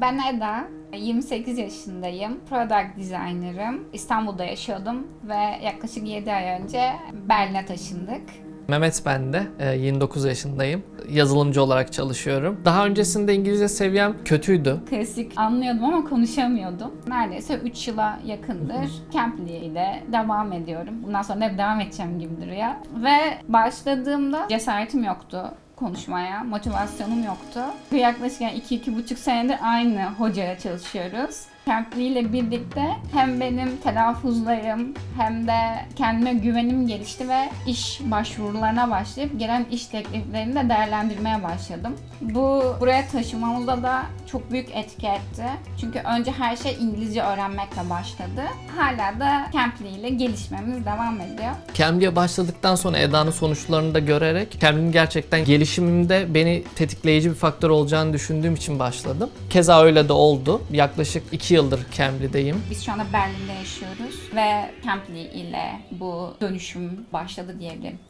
Ben Eda, 28 yaşındayım. Product designer'ım. İstanbul'da yaşıyordum ve yaklaşık 7 ay önce Berlin'e taşındık. Mehmet ben de, e, 29 yaşındayım. Yazılımcı olarak çalışıyorum. Daha öncesinde İngilizce seviyem kötüydü. Klasik anlıyordum ama konuşamıyordum. Neredeyse 3 yıla yakındır Camply ile devam ediyorum. Bundan sonra da hep devam edeceğim gibi duruyor. Ve başladığımda cesaretim yoktu konuşmaya, motivasyonum yoktu. Yaklaşık yani 2-2,5 senedir aynı hocaya çalışıyoruz. İle birlikte hem benim telaffuzlarım hem de kendime güvenim gelişti ve iş başvurularına başlayıp gelen iş tekliflerini de değerlendirmeye başladım. Bu buraya taşımamızda da çok büyük etki etti. Çünkü önce her şey İngilizce öğrenmekle başladı. Hala da Camply ile gelişmemiz devam ediyor. Cambly'e başladıktan sonra Eda'nın sonuçlarını da görerek Cambly'nin gerçekten gelişimimde beni tetikleyici bir faktör olacağını düşündüğüm için başladım. Keza öyle de oldu. Yaklaşık 2 yıldır Cambly'deyim. Biz şu anda Berlin'de yaşıyoruz ve Camply ile bu dönüşüm başladı diyebilirim.